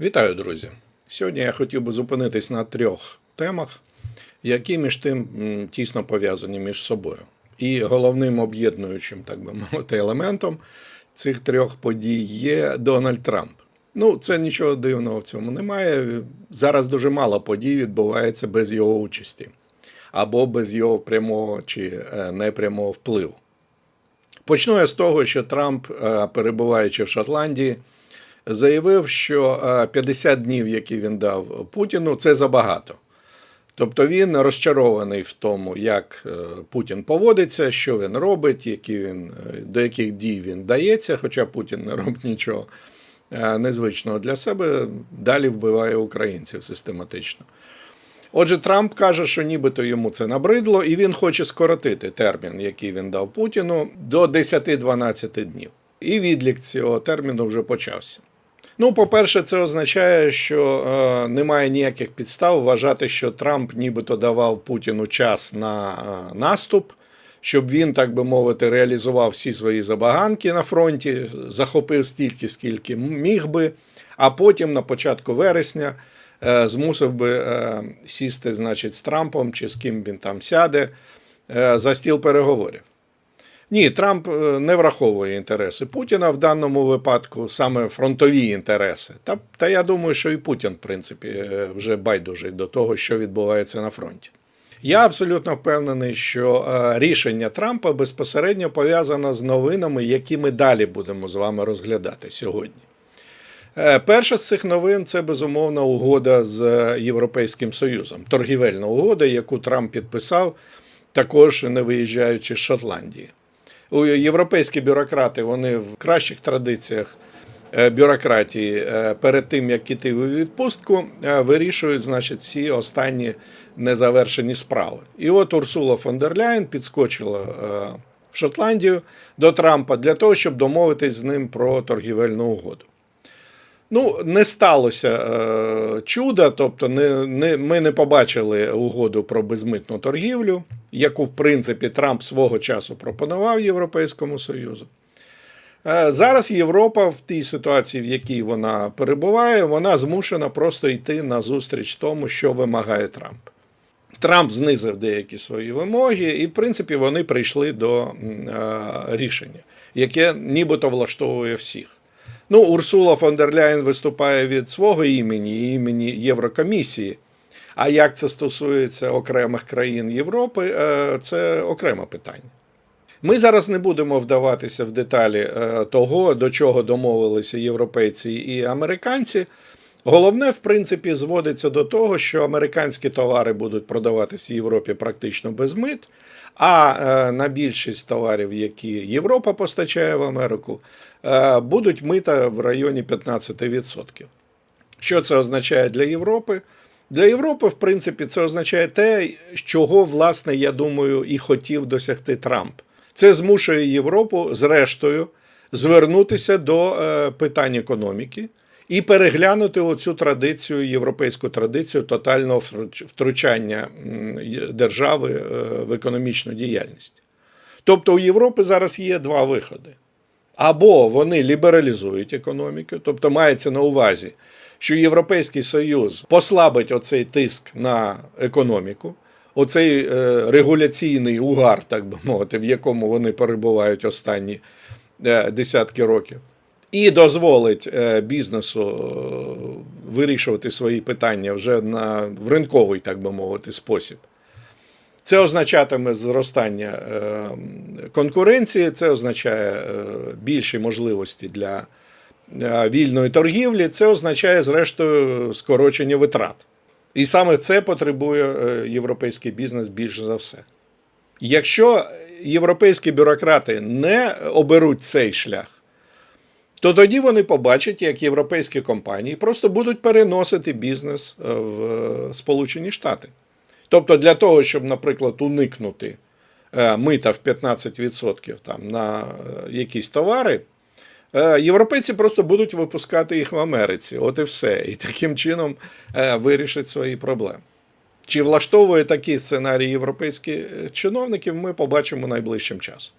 Вітаю, друзі! Сьогодні я хотів би зупинитись на трьох темах, які між тим тісно пов'язані між собою. І головним об'єднуючим, так би мовити, елементом цих трьох подій є Дональд Трамп. Ну, це нічого дивного в цьому немає. Зараз дуже мало подій відбувається без його участі або без його прямого чи е, непрямого впливу. Почну я з того, що Трамп, е, перебуваючи в Шотландії, заявив, що е, 50 днів, які він дав Путіну, це забагато. Тобто він розчарований в тому, як е, Путін поводиться, що він робить, які він, е, до яких дій він дається, хоча Путін не робить нічого е, незвичного для себе, далі вбиває українців систематично. Отже, Трамп каже, що нібито йому це набридло, і він хоче скоротити термін, який він дав Путіну, до 10-12 днів. І відлік цього терміну вже почався. Ну, по-перше, це означає, що е, немає ніяких підстав вважати, що Трамп нібито давав Путіну час на е, наступ, щоб він, так би мовити, реалізував всі свої забаганки на фронті, захопив стільки, скільки міг би, а потім на початку вересня е, змусив би е, сісти, значить, з Трампом чи з ким він там сяде е, за стіл переговорів. Ні, Трамп е, не враховує інтереси Путіна в даному випадку, саме фронтові інтереси. Та, та я думаю, що і Путін, в принципі, е, вже байдужий до того, що відбувається на фронті. Я абсолютно впевнений, що е, рішення Трампа безпосередньо пов'язане з новинами, які ми далі будемо з вами розглядати сьогодні. Перша з цих новин це безумовна угода з Європейським Союзом, торгівельна угода, яку Трамп підписав, також не виїжджаючи з Шотландії. Європейські бюрократи вони в кращих традиціях е, бюрократії е, перед тим, як іти у відпустку, е, вирішують значить, всі останні незавершені справи. І от Урсула фон дер Ляйн підскочила в Шотландію до Трампа для того, щоб домовитись з ним про торгівельну угоду. Ну, не сталося е, чуда, тобто не, не, ми не побачили угоду про безмитну торгівлю, яку, в принципі, Трамп свого часу пропонував Європейському Союзу. Е, зараз Європа в тій ситуації, в якій вона перебуває, вона змушена просто йти на зустріч тому, що вимагає Трамп. Трамп знизив деякі свої вимоги, і, в принципі, вони прийшли до е, рішення, яке нібито влаштовує всіх. Ну, Урсула фон дер Ляєн виступає від свого імені імені Єврокомісії. А як це стосується окремих країн Європи, е, це окреме питання. Ми зараз не будемо вдаватися в деталі е, того, до чого домовилися європейці і американці. Головне, в принципі, зводиться до того, що американські товари будуть продаватися в Європі практично без мит, а е, на більшість товарів, які Європа постачає в Америку, е, будуть мита в районі 15%. Що це означає для Європи? Для Європи, в принципі, це означає те, чого, власне, я думаю, і хотів досягти Трамп. Це змушує Європу, зрештою, звернутися до е, питань економіки і переглянути оцю традицію, європейську традицію тотального втручання держави е, в економічну діяльність. Тобто у Європи зараз є два виходи. Або вони лібералізують економіку, тобто мається на увазі, що Європейський Союз послабить оцей тиск на економіку, оцей е, регуляційний угар, так би мовити, в якому вони перебувають останні е, десятки років, і дозволить е, бізнесу е, вирішувати свої питання вже на в ринковий, так би мовити, спосіб. Це означатиме зростання е, конкуренції, це означає більші можливості для вільної торгівлі, це означає, зрештою, скорочення витрат. І саме це потребує європейський бізнес більше за все. Якщо європейські бюрократи не оберуть цей шлях, то тоді вони побачать, як європейські компанії просто будуть переносити бізнес е, в е, Сполучені Штати. Тобто, для того, щоб, наприклад, уникнути е, мита в 15% там, на якісь товари, європейці просто будуть випускати їх в Америці. От і все. І таким чином вирішать свої проблеми. Чи влаштовує такий сценарій європейських чиновників, ми побачимо найближчим часом.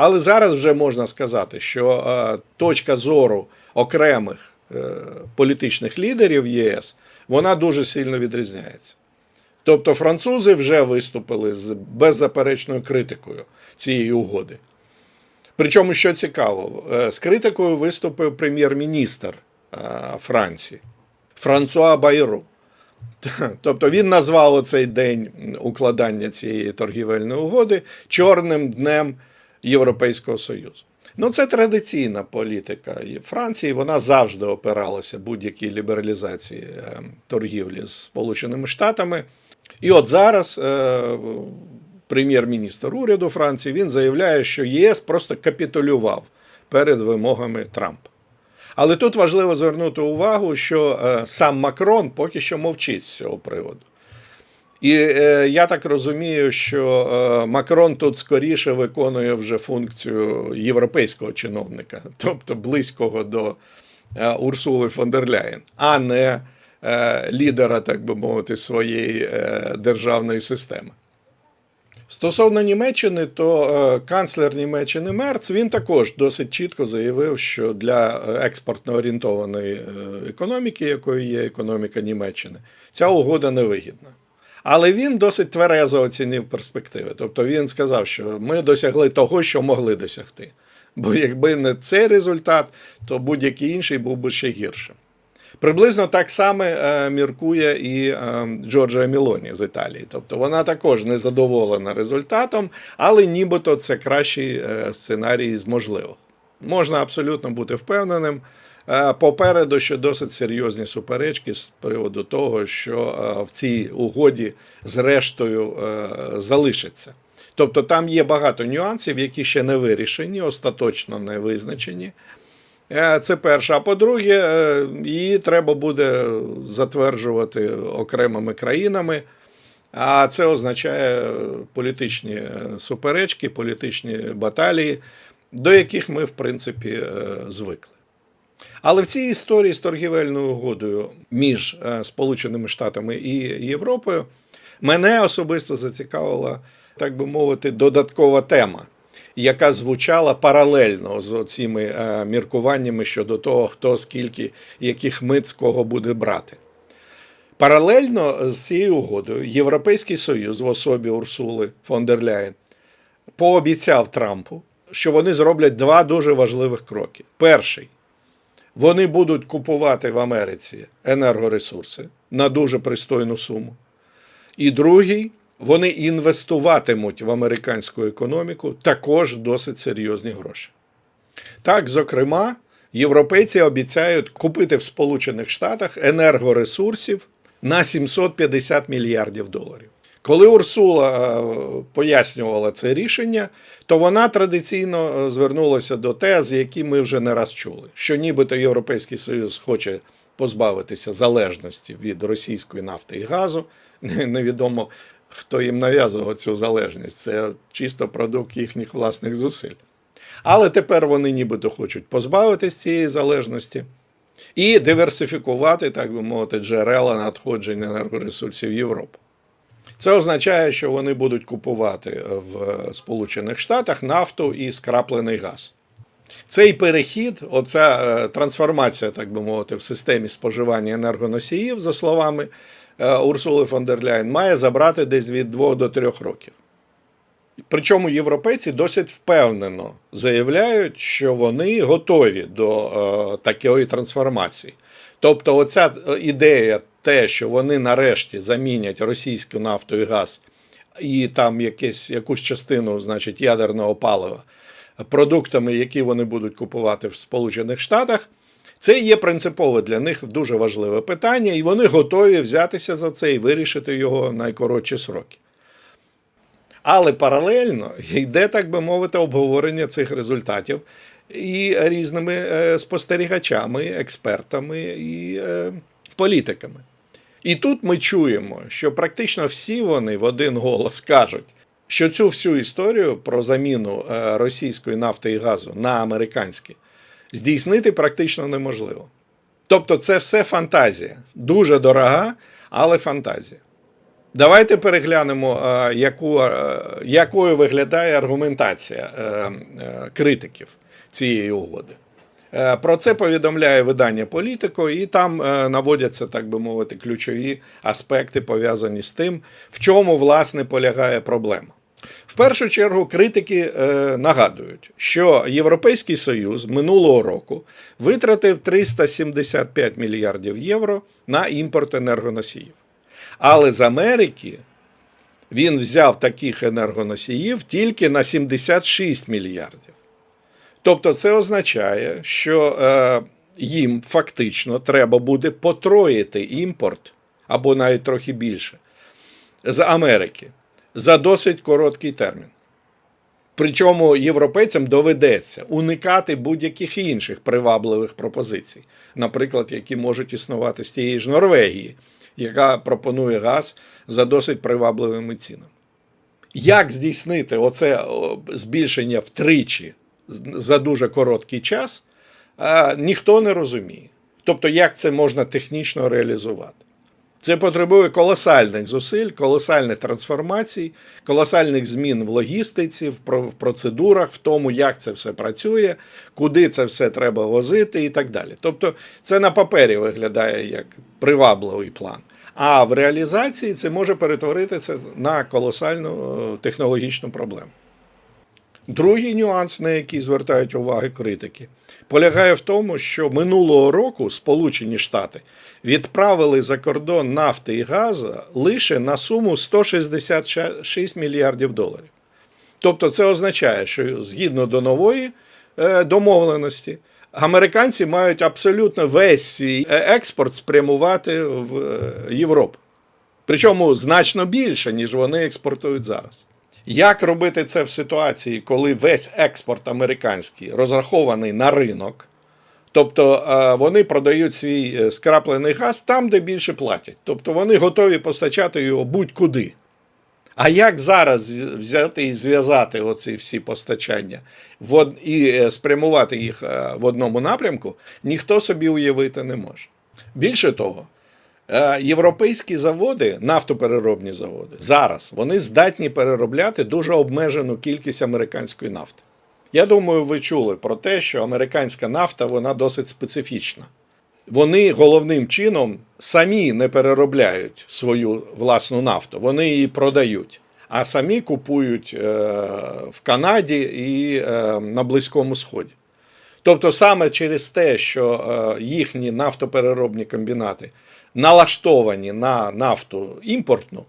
Але зараз вже можна сказати, що е, точка зору окремих е, політичних лідерів ЄС, вона дуже сильно відрізняється. Тобто французи вже виступили з беззаперечною критикою цієї угоди. Причому, що цікаво, е, з критикою виступив прем'єр-міністр Франції Франсуа Байру. Тобто він назвав цей день укладання цієї торгівельної угоди чорним днем Європейського Союзу. Ну, це традиційна політика Франції. Вона завжди опиралася будь-якій лібералізації е, торгівлі з Сполученими Штатами. І от зараз е, прем'єр-міністр уряду Франції він заявляє, що ЄС просто капітулював перед вимогами Трампа. Але тут важливо звернути увагу, що е, сам Макрон поки що мовчить з цього приводу. І е, я так розумію, що е, Макрон тут скоріше виконує вже функцію європейського чиновника, тобто близького до е, Урсули фон дер Ляєн, а не е, лідера, так би мовити, своєї е, державної системи. Стосовно Німеччини, то е, канцлер Німеччини Мерц він також досить чітко заявив, що для е, експортно орієнтованої е, економіки, якою є економіка Німеччини, ця угода невигідна. Але він досить тверезо оцінив перспективи. Тобто він сказав, що ми досягли того, що могли досягти. Бо якби не цей результат, то будь-який інший був би ще гіршим. Приблизно так само е, міркує і е, Джорджія Мілоні з Італії. Тобто вона також не задоволена результатом, але нібито це кращий е, сценарій з можливих. Можна абсолютно бути впевненим. Е, Попереду ще досить серйозні суперечки з приводу того, що е, в цій угоді зрештою е, залишиться. Тобто там є багато нюансів, які ще не вирішені, остаточно не визначені. Це перше. А по-друге, її треба буде затверджувати окремими країнами. А це означає політичні суперечки, політичні баталії, до яких ми, в принципі, звикли. Але в цій історії з торгівельною угодою між е, Сполученими Штатами і Європою мене особисто зацікавила, так би мовити, додаткова тема, яка звучала паралельно з цими е, міркуваннями щодо того, хто скільки яких мит з кого буде брати. Паралельно з цією угодою Європейський Союз в особі Урсули фон дер Ляєн пообіцяв Трампу, що вони зроблять два дуже важливих кроки. Перший вони будуть купувати в Америці енергоресурси на дуже пристойну суму. І другий, вони інвестуватимуть в американську економіку також досить серйозні гроші. Так, зокрема, європейці обіцяють купити в Сполучених Штатах енергоресурсів на 750 мільярдів доларів. Коли Урсула е, пояснювала це рішення, то вона традиційно е, звернулася до тез, які ми вже не раз чули, що нібито Європейський Союз хоче позбавитися залежності від російської нафти і газу. Невідомо, хто їм нав'язував цю залежність. Це чисто продукт їхніх власних зусиль. Але тепер вони нібито хочуть позбавитись цієї залежності і диверсифікувати, так би мовити, джерела надходження енергоресурсів Європи. Це означає, що вони будуть купувати в Сполучених Штатах нафту і скраплений газ. Цей перехід, оця е, трансформація, так би мовити, в системі споживання енергоносіїв, за словами е, Урсули фон дер Ляйн, має забрати десь від 2 до 3 років. Причому європейці досить впевнено заявляють, що вони готові до е, такої трансформації. Тобто, оця ідея, те, що вони нарешті замінять російську нафту і газ і там якесь, якусь частину, значить, ядерного палива продуктами, які вони будуть купувати в Сполучених Штатах, це є принципове для них дуже важливе питання, і вони готові взятися за це і вирішити його в найкоротші сроки. Але паралельно йде, так би мовити, обговорення цих результатів і різними е, спостерігачами, експертами і е, політиками. І тут ми чуємо, що практично всі вони в один голос кажуть, що цю всю історію про заміну е, російської нафти і газу на американські здійснити практично неможливо. Тобто, це все фантазія, дуже дорога, але фантазія. Давайте переглянемо, е, яку, е, якою виглядає аргументація критиків цієї угоди. Е, Про це повідомляє видання Політико, і там е, наводяться, так би мовити, ключові аспекти пов'язані з тим, в чому власне полягає проблема. В першу чергу критики е, нагадують, що Європейський Союз минулого року витратив 375 мільярдів євро на імпорт енергоносіїв. Але з Америки він взяв таких енергоносіїв тільки на 76 мільярдів. Тобто, це означає, що е, їм фактично треба буде потроїти імпорт або навіть трохи більше з Америки за досить короткий термін. Причому європейцям доведеться уникати будь-яких інших привабливих пропозицій, наприклад, які можуть існувати з тієї ж Норвегії, яка пропонує газ за досить привабливими цінами. Як здійснити оце збільшення втричі за дуже короткий час, ніхто не розуміє. Тобто, як це можна технічно реалізувати. Це потребує колосальних зусиль, колосальних трансформацій, колосальних змін в логістиці, в процедурах, в тому, як це все працює, куди це все треба возити і так далі. Тобто, це на папері виглядає як привабливий план. А в реалізації це може перетворитися на колосальну е, технологічну проблему. Другий нюанс, на який звертають увагу критики, полягає в тому, що минулого року Сполучені Штати відправили за кордон нафти і газу лише на суму 166 мільярдів доларів. Тобто, це означає, що згідно до нової е, домовленості, американці мають абсолютно весь свій е, експорт спрямувати в е, Європу. Причому значно більше, ніж вони експортують зараз. Як робити це в ситуації, коли весь експорт американський розрахований на ринок? Тобто е, вони продають свій е, скраплений газ там, де більше платять. Тобто вони готові постачати його будь-куди. А як зараз взяти і зв'язати оці всі постачання і е, спрямувати їх в одному напрямку, ніхто собі уявити не може. Більше того, європейські заводи, нафтопереробні заводи, зараз вони здатні переробляти дуже обмежену кількість американської нафти. Я думаю, ви чули про те, що американська нафта вона досить специфічна. Вони головним чином самі не переробляють свою власну нафту, вони її продають, а самі купують е, в Канаді і е, на Близькому Сході. Тобто, саме через те, що е, їхні нафтопереробні комбінати налаштовані на нафту імпортну,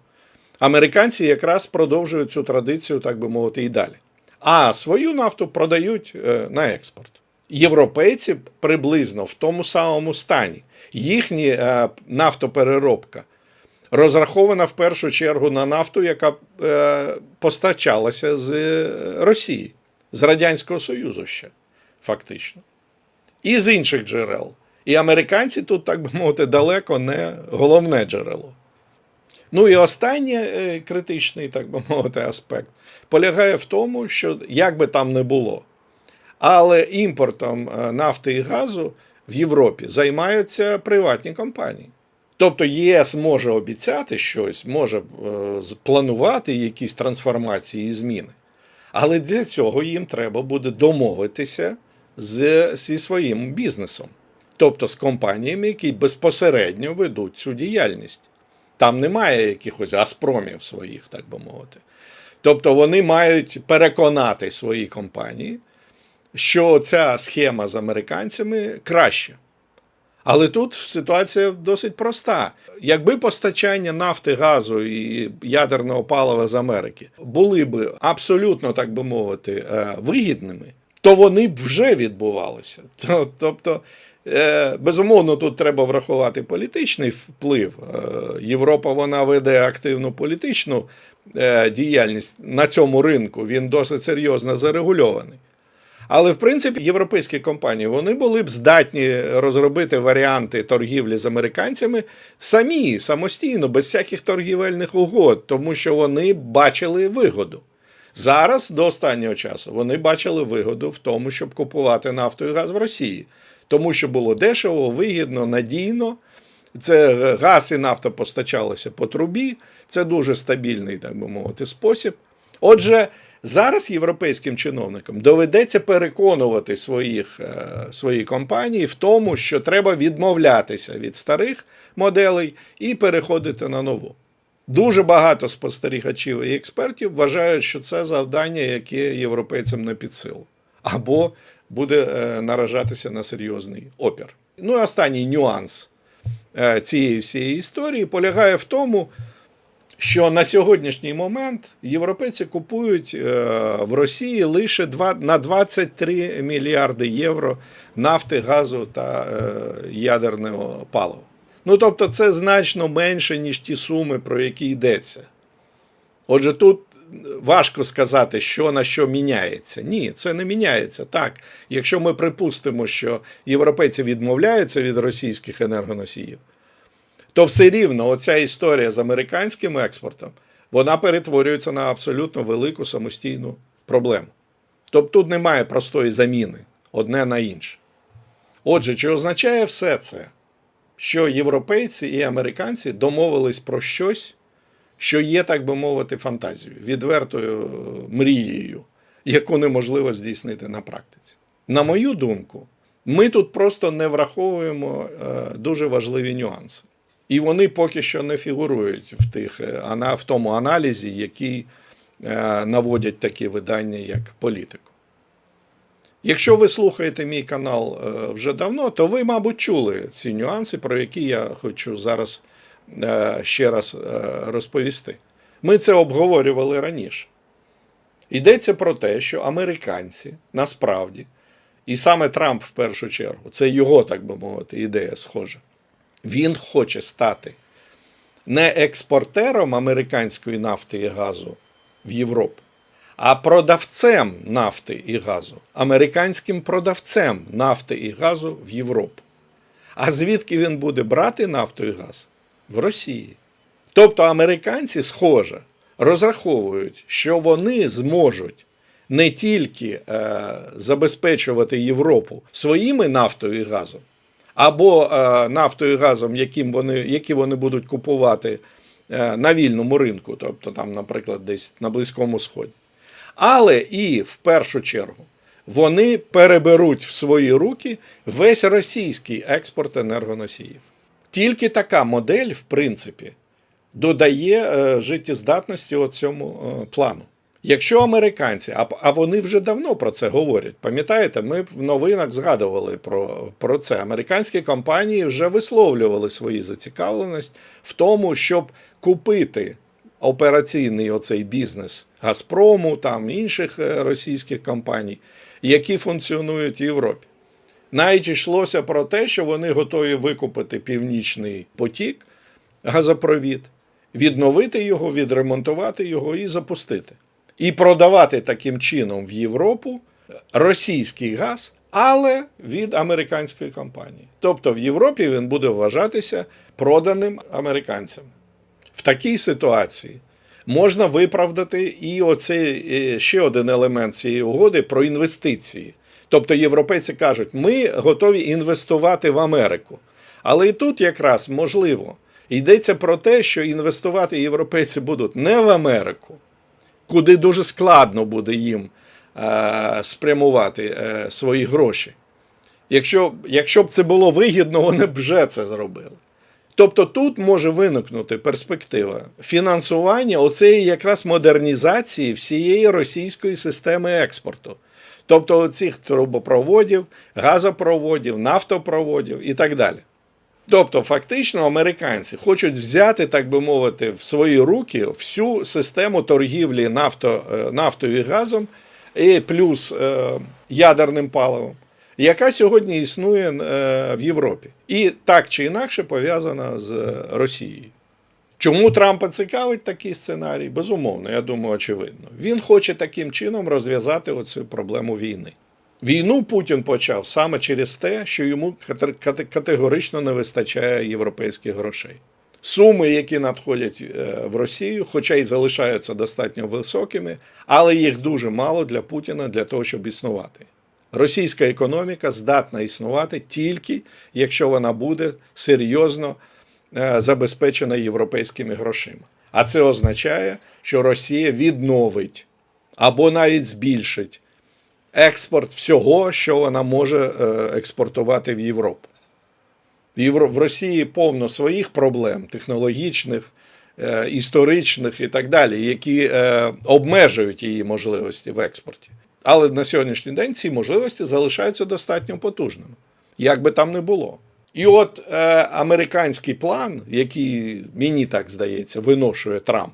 американці якраз продовжують цю традицію, так би мовити, і далі. А свою нафту продають е, на експорт. Європейці приблизно в тому самому стані. Їхня е, нафтопереробка розрахована в першу чергу на нафту, яка постачалася з Росії, з Радянського Союзу ще, фактично. І з інших джерел. І американці тут, так би мовити, далеко не головне джерело. Ну і останній е, критичний, так би мовити, аспект полягає в тому, що як би там не було, але імпортом е, нафти і газу в Європі займаються приватні компанії. Тобто ЄС може обіцяти щось, може е, планувати якісь трансформації і зміни. Але для цього їм треба буде домовитися з, зі своїм бізнесом, тобто з компаніями, які безпосередньо ведуть цю діяльність. Там немає якихось аспромів своїх, так би мовити. Тобто вони мають переконати свої компанії, що ця схема з американцями краще. Але тут ситуація досить проста. Якби постачання нафти, газу і ядерного палива з Америки були б абсолютно, так би мовити, е, вигідними, то вони б вже відбувалися. Тобто, е, безумовно, тут треба врахувати політичний вплив. Е, Європа вона веде активну політичну е, діяльність на цьому ринку. Він досить серйозно зарегульований. Але в принципі європейські компанії вони були б здатні розробити варіанти торгівлі з американцями самі самостійно, без всяких торгівельних угод, тому що вони бачили вигоду. Зараз до останнього часу вони бачили вигоду в тому, щоб купувати нафту і газ в Росії, тому що було дешево, вигідно, надійно. Це газ і нафта постачалися по трубі. Це дуже стабільний, так би мовити, спосіб. Отже, Зараз європейським чиновникам доведеться переконувати своїх, е, свої компанії в тому, що треба відмовлятися від старих моделей і переходити на нову. Дуже багато спостерігачів і експертів вважають, що це завдання, яке європейцям не під силу, або буде е, наражатися на серйозний опір. Ну і останній нюанс е, цієї всієї історії полягає в тому, що на сьогоднішній момент європейці купують е, в Росії лише два, на 23 мільярди євро нафти, газу та ядерного палива. Ну тобто, це значно менше, ніж ті суми, про які йдеться. Отже, тут важко сказати, що на що міняється. Ні, це не міняється. Так, якщо ми припустимо, що європейці відмовляються від російських енергоносіїв, то все рівно оця історія з американським експортом вона перетворюється на абсолютно велику самостійну проблему. Тобто тут немає простої заміни одне на інше. Отже, чи означає все це, що європейці і американці домовились про щось, що є, так би мовити, фантазією, відвертою мрією, яку неможливо здійснити на практиці? На мою думку, ми тут просто не враховуємо е, дуже важливі нюанси. І вони поки що не фігурують в тих е, в тому аналізі, який е, наводять такі видання, як політико. Якщо ви слухаєте мій канал е, вже давно, то ви, мабуть, чули ці нюанси, про які я хочу зараз е, ще раз е, розповісти. Ми це обговорювали раніше. Йдеться про те, що американці насправді, і саме Трамп в першу чергу, це його, так би мовити, ідея схожа. Він хоче стати не експортером американської нафти і газу в Європу, а продавцем нафти і газу, американським продавцем нафти і газу в Європу. А звідки він буде брати нафту і газ? В Росії. Тобто американці, схоже, розраховують, що вони зможуть не тільки е, забезпечувати Європу своїми нафтою і газом, або е, нафтою і газом, яким вони, які вони будуть купувати е, на вільному ринку, тобто там, наприклад, десь на Близькому Сході. Але і в першу чергу вони переберуть в свої руки весь російський експорт енергоносіїв. Тільки така модель, в принципі, додає е, життєздатності цьому е, плану. Якщо американці, а, вони вже давно про це говорять, пам'ятаєте, ми в новинах згадували про, про це. Американські компанії вже висловлювали свою зацікавленість в тому, щоб купити операційний оцей бізнес Газпрому, там інших е, російських компаній, які функціонують в Європі. Навіть йшлося про те, що вони готові викупити північний потік, газопровід, відновити його, відремонтувати його і запустити. І продавати таким чином в Європу російський газ, але від американської компанії. Тобто в Європі він буде вважатися проданим американцям. В такій ситуації можна виправдати і оцей е, ще один елемент цієї угоди про інвестиції. Тобто європейці кажуть, ми готові інвестувати в Америку. Але і тут якраз можливо йдеться про те, що інвестувати європейці будуть не в Америку, куди дуже складно буде їм е, спрямувати е, свої гроші. Якщо, якщо б це було вигідно, вони б вже це зробили. Тобто тут може виникнути перспектива фінансування оцеї якраз модернізації всієї російської системи експорту. Тобто цих трубопроводів, газопроводів, нафтопроводів і так далі. Тобто, фактично, американці хочуть взяти, так би мовити, в свої руки всю систему торгівлі нафто, е, нафтою і газом, і плюс е, ядерним паливом, яка сьогодні існує е, в Європі. І так чи інакше пов'язана з Росією. Чому Трампа цікавить такий сценарій? Безумовно, я думаю, очевидно. Він хоче таким чином розв'язати оцю проблему війни. Війну Путін почав саме через те, що йому категорично не вистачає європейських грошей. Суми, які надходять в Росію, хоча й залишаються достатньо високими, але їх дуже мало для Путіна для того, щоб існувати. Російська економіка здатна існувати тільки якщо вона буде серйозно забезпечена європейськими грошима. А це означає, що Росія відновить або навіть збільшить експорт всього, що вона може е, експортувати в Європу. В Росії повно своїх проблем технологічних, е, історичних і так далі, які е, обмежують її можливості в експорті. Але на сьогоднішній день ці можливості залишаються достатньо потужними, як би там не було. І от е, американський план, який мені так здається, виношує Трамп,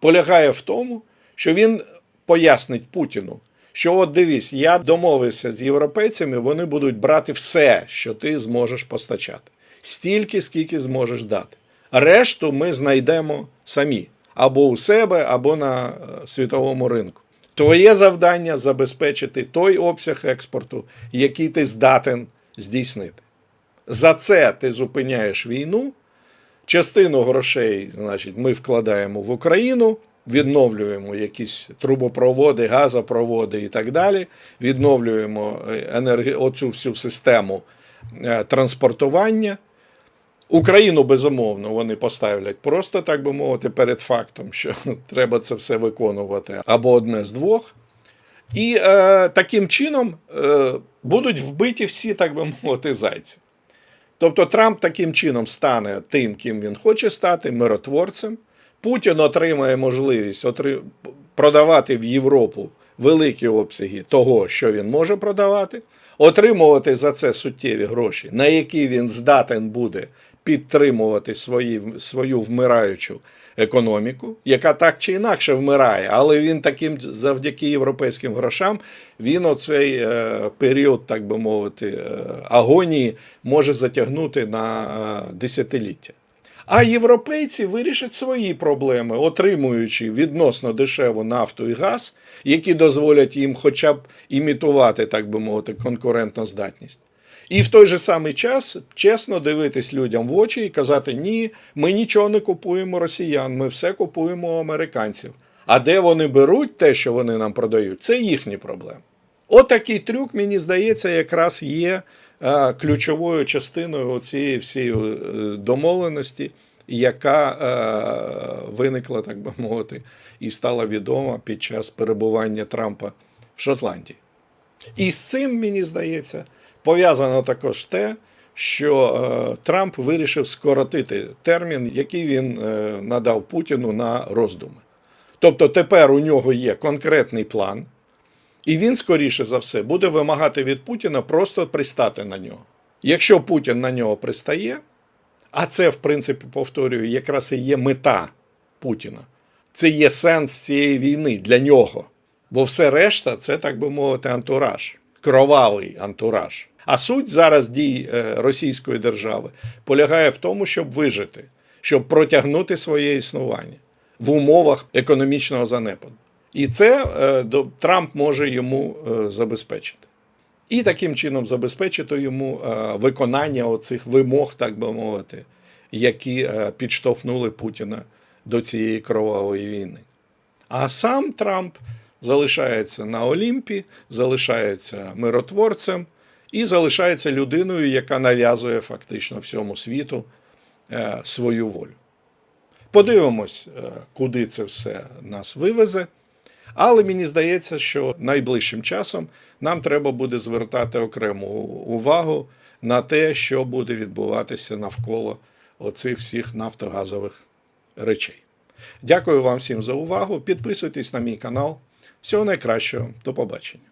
полягає в тому, що він пояснить Путіну, що от дивись, я домовився з європейцями, вони будуть брати все, що ти зможеш постачати, стільки, скільки зможеш дати. Решту ми знайдемо самі або у себе, або на е, світовому ринку. Твоє завдання забезпечити той обсяг експорту, який ти здатен здійснити. За це ти зупиняєш війну. Частину грошей, значить, ми вкладаємо в Україну, відновлюємо якісь трубопроводи, газопроводи і так далі. Відновлюємо е, енерги... оцю всю систему е, транспортування. Україну, безумовно, вони поставлять просто, так би мовити, перед фактом, що треба це все виконувати або одне з двох. І е, таким чином е, будуть вбиті всі, так би мовити, зайці. Тобто Трамп таким чином стане тим, ким він хоче стати, миротворцем. Путін отримає можливість отри... продавати в Європу великі обсяги того, що він може продавати, отримувати за це суттєві гроші, на які він здатен буде підтримувати свої, свою вмираючу економіку, яка так чи інакше вмирає, але він таким завдяки європейським грошам він оцей е, період, так би мовити, е, агонії може затягнути на е, десятиліття. А європейці вирішать свої проблеми, отримуючи відносно дешеву нафту і газ, які дозволять їм хоча б імітувати, так би мовити, конкурентну здатність. І в той же самий час чесно дивитись людям в очі і казати: ні, ми нічого не купуємо росіян, ми все купуємо американців. А де вони беруть те, що вони нам продають, це їхні проблеми. Отакий трюк, мені здається, якраз є е, ключовою частиною цієї всієї е, домовленості, яка е, виникла, так би мовити, і стала відома під час перебування Трампа в Шотландії. І з цим, мені здається, пов'язано також те, що е, Трамп вирішив скоротити термін, який він е, надав Путіну на роздуми. Тобто тепер у нього є конкретний план, і він, скоріше за все, буде вимагати від Путіна просто пристати на нього. Якщо Путін на нього пристає, а це, в принципі, повторюю, якраз і є мета Путіна. Це є сенс цієї війни для нього. Бо все решта це, так би мовити, антураж, кровавий антураж. А суть зараз дій е, Російської держави полягає в тому, щоб вижити, щоб протягнути своє існування в умовах економічного занепаду. І це е, Трамп може йому е, забезпечити. І таким чином забезпечити йому виконання оцих вимог, так би мовити, які підштовхнули Путіна до цієї кровавої війни. А сам Трамп залишається на Олімпі, залишається миротворцем і залишається людиною, яка нав'язує фактично всьому світу е, свою волю. Подивимось, е, куди це все нас вивезе. Але мені здається, що найближчим часом нам треба буде звертати окрему увагу на те, що буде відбуватися навколо оцих всіх нафтогазових речей. Дякую вам всім за увагу. Підписуйтесь на мій канал. Всього найкращого. До побачення.